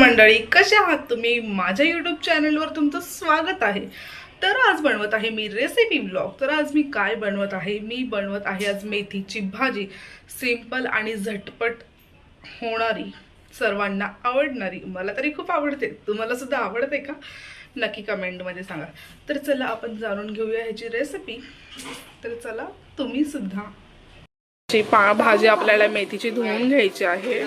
मंडळी कसे आहात तुम्ही? माझ्या युट्यूब चॅनलवर तुमचं स्वागत आहे. तर आज बनवत आहे मी रेसिपी ब्लॉग तर आज मी काय बनवत आहे? मी बनवत आहे आज मेथीची भाजी. सिंपल आणि झटपट होणारी सर्वांना आवडणारी. मला तरी खूप आवडते. तुम्हाला सुद्धा आवडते का? नक्की कमेंटमध्ये सांगा. तर चला आपण जाणून घेऊया ह्याची रेसिपी तर चला तुम्ही सुद्धा. पा भाजी आपल्याला मेथीची धुवून घ्यायची आहे.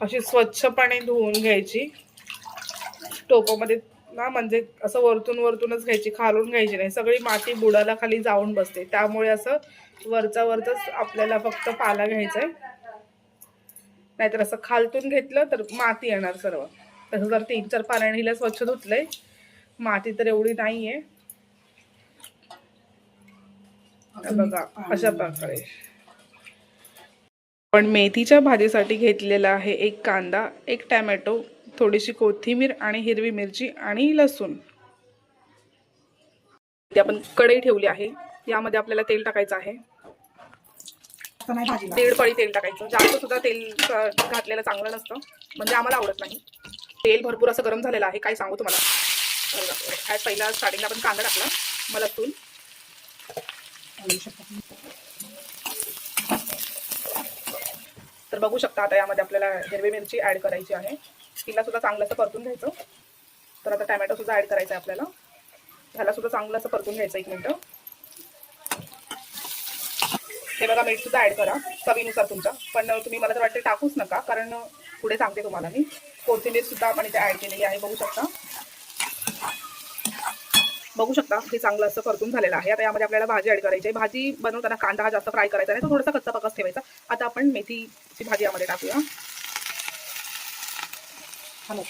अशी स्वच्छपणे धुवून घ्यायची. टोपामध्ये ना म्हणजे असं वरतून वरतूनच घ्यायची खालून घ्यायची नाही. सगळी माती बुडाला खाली जाऊन बसते. त्यामुळे असं वरचा वरतच आपल्याला फक्त पाला घ्यायचा आहे नाहीतर असं खालतून घेतलं तर माती येणार सर्व. तसं जर तीन चार पाण्याने हिला स्वच्छ धुतलंय माती तर एवढी नाही आहे बघा अशा प्रकारे. पण मेथीच्या भाजीसाठी घेतलेला आहे एक कांदा एक टॅमॅटो थोडीशी कोथिंबीर आणि हिरवी मिरची आणि लसूण. ते आपण कढई ठेवली आहे. यामध्ये आपल्याला तेल टाकायचं आहे. दीड पळी तेल टाकायचं. जास्त सुद्धा तेल घातलेलं चांगलं नसतं. म्हणजे आम्हाला आवडत नाही. तेल भरपूर असं गरम झालेलं आहे. काय सांगू तुम्हाला? काय पहिला स्टार्टिंगला आपण कांदा टाकला. मग लसूण. तर बघू शकता आता यामध्ये आपल्याला हिरवी मिरची ऍड करायची आहे. तिला सुद्धा चांगलं असं परतून घ्यायचं. तर आता टॅमॅटो सुद्धा ऍड करायचा आहे आपल्याला. ह्याला सुद्धा चांगलं असं परतून घ्यायचं एक मिनटं. हे बघा मीठ सुद्धा ऍड करा चवीनुसार तुमच्या पण तुम्ही मला तर वाटते टाकूच नका कारण पुढे सांगते तुम्हाला मी. कोथिंबीर सुद्धा आपण इथे ऍड केलेली आहे बघू शकता. बघू शकता हे चांगलं असं परतून झालेलं आहे. आता यामध्ये आपल्याला भाजी ऍड करायची आहे. भाजी बनवताना कांदा हा जास्त फ्राय करायचा नाही तो थोडासा कच्चा पकाच ठेवायचा. आपण मेथीची भाजी यामध्ये टाकूया. हॅलो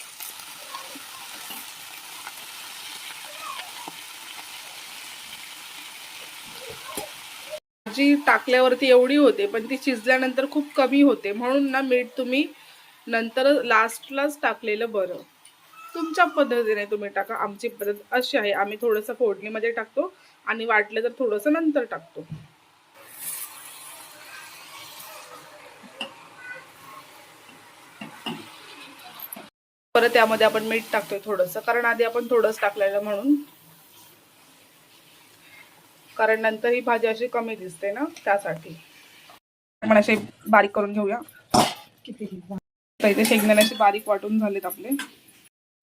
भाजी टाकल्यावरती एवढी होते पण ती शिजल्यानंतर खूप कमी होते. म्हणून ना मीठ तुम्ही नंतर लास्टलाच टाकलेलं बरं. तुमच्या पद्धतीने तुम्ही टाका. आमची पद्धत अशी आहे. आम्ही थोडंसं फोडणीमध्ये टाकतो आणि वाटलं तर थोडंसं नंतर टाकतो. परत त्यामध्ये आपण मीठ टाकतोय थोडंसं. कारण आधी आपण थोडंच टाकलेलं म्हणून. कारण नंतर ही भाजी अशी कमी दिसते ना त्यासाठी. आपण असे बारीक करून घेऊया. तर इथे शेंगदाणे असे बारीक वाटून झालेत आपले.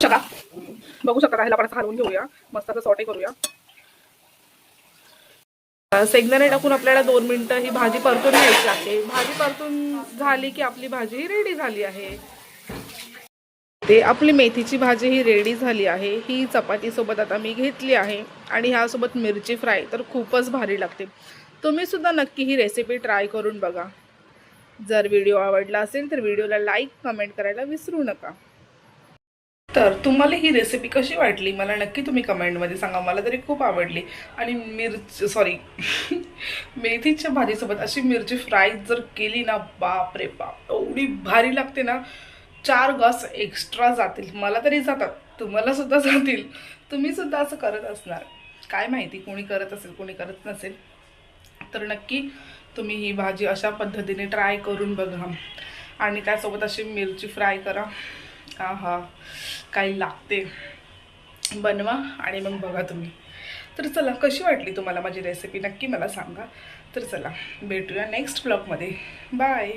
शका बघू शकता ह्याला आपण असं हलवून घेऊया. मस्त असं सॉटे करूया. शेंगदाणे टाकून आपल्याला दोन मिनिटं ही भाजी परतून घ्यायची आहे. भाजी परतून झाली की आपली भाजी रेडी झाली आहे. ते आपली मेथीची भाजी ही रेडी झाली आहे. ही चपातीसोबत आता मी घेतली आहे. आणि ह्यासोबत मिरची फ्राय तर खूपच भारी लागते. तुम्ही सुद्धा नक्की ही रेसिपी ट्राय करून बघा. जर व्हिडिओ आवडला असेल तर व्हिडिओला लाईक कमेंट करायला विसरू नका. तर तुम्हाला ही रेसिपी कशी वाटली? मला नक्की तुम्ही कमेंटमध्ये सांगा. मला तरी खूप आवडली. आणि मिरची सॉरी मेथीच्या भाजीसोबत अशी मिरची फ्राय जर केली ना बाप रे बाप. एवढी भारी लागते ना. चार गॉस एक्स्ट्रा जातील. मला तरी जातात. तुम्हाला सुद्धा जातील. तुम्ही सुद्धा असं करत असणार. काय माहिती कोणी करत असेल कोणी करत नसेल. तर नक्की तुम्ही ही भाजी अशा पद्धतीने ट्राय करून बघा. आणि त्यासोबत अशी मिरची फ्राय करा. हा हा काही लागते. बनवा आणि मग बघा तुम्ही. तर चला कशी वाटली तुम्हाला माझी रेसिपी नक्की मला सांगा. तर चला भेटूया नेक्स्ट ब्लॉगमध्ये बाय